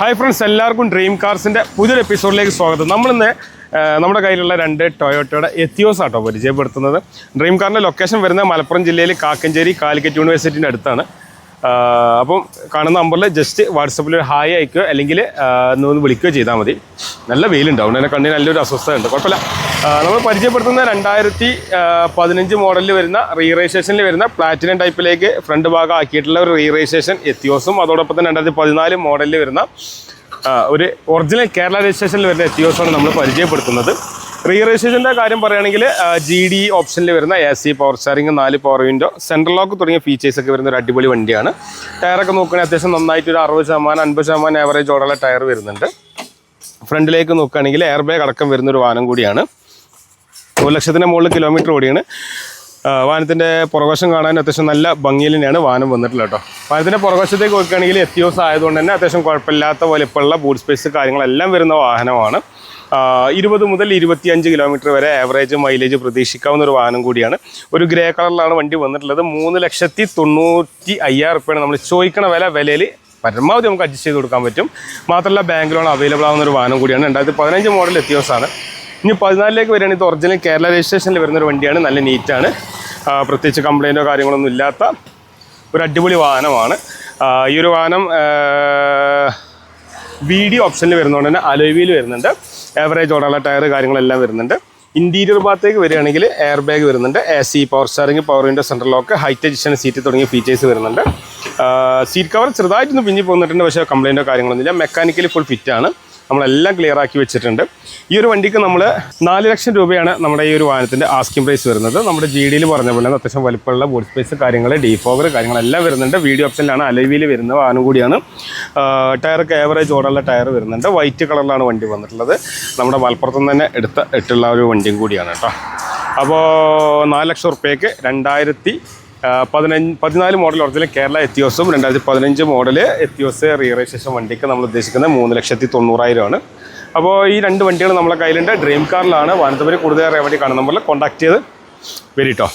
Hi friends എല്ലാവർക്കും dream കാർസിന്റെ പുതിയൊരു എപ്പിസോഡിലേക്ക് സ്വാഗതം. നമ്മളിന്ന് നമ്മുടെ കയ്യിലുള്ള രണ്ട് ടൊയോട്ടയുടെ എത്തിയോസ് ആട്ടോ പരിചയപ്പെടുത്തുന്നത്. ഡ്രീം കാറിന്റെ ലൊക്കേഷൻ വരുന്നത് മലപ്പുറം ജില്ലയിൽ കാക്കഞ്ചേരി കാലിക്കറ്റ് യൂണിവേഴ്സിറ്റിന്റെ അടുത്താണ്. അപ്പം കാണുന്ന നമ്പറിൽ ജസ്റ്റ് വാട്സപ്പിൽ ഹായ് അയക്കുക അല്ലെങ്കിൽ ഒന്ന് വിളിക്കുകയോ ചെയ്താൽ മതി. നല്ല വെയിലുണ്ടാവും. എന്റെ കണ്ണിന് നല്ലൊരു അസ്വസ്ഥത ഉണ്ട്. കുഴപ്പമില്ല. നമ്മൾ പരിചയപ്പെടുത്തുന്ന രണ്ടായിരത്തി പതിനഞ്ച് മോഡലിൽ വരുന്ന റീറജിസ്ട്രേഷനിൽ വരുന്ന പ്ലാറ്റിനം ടൈപ്പിലേക്ക് ഫ്രണ്ട് ഭാഗം ആക്കിയിട്ടുള്ള ഒരു റീ രജിസ്ട്രേഷൻ എത്തിയോസും അതോടൊപ്പം തന്നെ രണ്ടായിരത്തി പതിനാല് മോഡലിൽ വരുന്ന ഒരു ഒറിജിനൽ കേരള രജിസ്ട്രേഷനിൽ വരുന്ന എത്തിയോസാണ് നമ്മൾ പരിചയപ്പെടുത്തുന്നത്. റീ രജിസ്ട്രേഷന്റെ കാര്യം പറയുകയാണെങ്കിൽ ജി ഡി ഓപ്ഷനിൽ വരുന്ന എ സി പവർ സ്റ്റാറിംഗ് നാല് പവർ വിൻഡോ സെൻട്രൽ ലോക്ക് തുടങ്ങിയ ഫീച്ചേഴ്സ് ഒക്കെ വരുന്ന ഒരു അടിപൊളി വണ്ടിയാണ്. ടയറൊക്കെ നോക്കുകയാണെങ്കിൽ അത്യാവശ്യം നന്നായിട്ട് ഒരു അറുപത് ശതമാനം അൻപത് ശതമാനം ആവറേജ് ഓടുള്ള ടയർ വരുന്നുണ്ട്. ഫ്രണ്ടിലേക്ക് നോക്കുകയാണെങ്കിൽ എയർ ബാഗ് അടക്കം വരുന്ന ഒരു വാഹനം കൂടിയാണ്. ഒരു ലക്ഷത്തിന് മുകളിൽ കിലോമീറ്റർ ഓടിയാണ്. വാഹനത്തിന്റെ പുറവശം കാണാൻ അത്യാവശ്യം നല്ല ഭംഗിയിൽ തന്നെയാണ് വാഹനം വന്നിട്ടുള്ളത് കേട്ടോ. വാഹനത്തിന്റെ പുറവശത്തേക്ക് നോക്കുകയാണെങ്കിൽ എത്തിയോസ് ആയതുകൊണ്ട് തന്നെ അത്യാവശ്യം കുഴപ്പമില്ലാത്ത വലിപ്പമുള്ള ബൂട്ട് സ്പേസ് കാര്യങ്ങളെല്ലാം വരുന്ന വാഹനമാണ്. ഇരുപത് മുതൽ ഇരുപത്തിയഞ്ച് കിലോമീറ്റർ വരെ ആവറേജ് മൈലേജ് പ്രതീക്ഷിക്കാവുന്ന ഒരു വാഹനം കൂടിയാണ്. ഒരു ഗ്രേ കളറിലാണ് വണ്ടി വന്നിട്ടുള്ളത്. മൂന്ന് ലക്ഷത്തി തൊണ്ണൂറ്റി അയ്യായിരം റുപ്യാണ് നമ്മൾ ചോദിക്കണ വില. വിലയിൽ പരമാവധി നമുക്ക് അഡ്ജസ്റ്റ് ചെയ്ത് കൊടുക്കാൻ പറ്റും. മാത്രമല്ല ബാങ്ക് ലോൺ അവൈലബിൾ ആവുന്ന ഒരു വാഹനം കൂടിയാണ്. രണ്ടായിരത്തി പതിനഞ്ച് മോഡൽ എത്തിയോസാണ് ഇനി പതിനാലിലേക്ക് വരികയാണെങ്കിൽ ഇത് ഒറിജിനൽ കേരള രജിസ്ട്രേഷനിൽ വരുന്ന ഒരു വണ്ടിയാണ്. നല്ല നീറ്റാണ് പ്രത്യേകിച്ച് കംപ്ലൈന്റോ കാര്യങ്ങളൊന്നും ഇല്ലാത്ത ഒരു അടിപൊളി വാഹനമാണ്. ഈ ഒരു വാഹനം വി ഡി ഓപ്ഷനിൽ വരുന്നതുകൊണ്ട് തന്നെ അലോവിയിൽ വരുന്നുണ്ട്. ആവറേജ് ഓടാനുള്ള ടയർ കാര്യങ്ങളെല്ലാം വരുന്നുണ്ട്. ഇന്റീരിയർ ഭാഗത്തേക്ക് വരികയാണെങ്കിൽ എയർ ബാഗ് വരുന്നുണ്ട്. A C power steering power window central lock height adjustment seat തുടങ്ങിയ ഫീച്ചേഴ്സ് വരുന്നുണ്ട്. സീറ്റ് കവർ ചെറുതായിട്ടൊന്ന് പിഞ്ഞി പോന്നിട്ടുണ്ട് പക്ഷേ കംപ്ലൈന്റോ കാര്യങ്ങളൊന്നുമില്ല. മെക്കാനിക്കലി ഫുൾ ഫിറ്റ് ആണ്. നമ്മളെല്ലാം ക്ലിയർ ആക്കി വെച്ചിട്ടുണ്ട്. ഈ ഒരു വണ്ടിക്ക് നമ്മൾ നാല് ലക്ഷം രൂപയാണ് നമ്മുടെ ഈ ഒരു വാഹനത്തിന്റെ ആസ്കിംഗ് പ്രൈസ് വരുന്നത്. നമ്മുടെ ജി ഡിയിൽ പറഞ്ഞ പോലെ അത്യാവശ്യം വലിപ്പമുള്ള ബോഡി സ്പേസ് കാര്യങ്ങൾ ഡീഫോഗർ കാര്യങ്ങളെല്ലാം വരുന്നുണ്ട്. വീഡിയോ ഓപ്ഷനിലാണ് അലവിയിൽ വരുന്ന വാഹനം കൂടിയാണ്. ടയറൊക്കെ ആവറേജ് ഓടുള്ള ടയർ വരുന്നുണ്ട്. വൈറ്റ് കളറിലാണ് വണ്ടി വന്നിട്ടുള്ളത്. നമ്മുടെ മലപ്പുറത്തു നിന്ന് തന്നെ എടുത്ത ഇട്ടുള്ള ഒരു വണ്ടിയും കൂടിയാണ് കേട്ടോ. അപ്പോൾ നാല് ലക്ഷം റുപ്യക്ക് രണ്ടായിരത്തി പതിനഞ്ച് പതിനാല് മോഡൽ ഒറിജിനൽ കേരള എത്തിയോസും രണ്ടായിരത്തി പതിനഞ്ച് മോഡൽ എത്തിയോസ് റീ വണ്ടിക്ക് നമ്മൾ ഉദ്ദേശിക്കുന്നത് മൂന്ന് ലക്ഷത്തി തൊണ്ണൂറായിരമാണ് അപ്പോൾ ഈ രണ്ട് വണ്ടികൾ നമ്മളെ കയ്യിലുണ്ട്. ഡ്രീം കാറിലാണ് വാനന്തപുരം കൂടുതൽ റേവണ്ടി വേണ്ടി കാണുന്ന പോലെ കോൺടാക്ട് ചെയ്ത് വരിട്ടോ.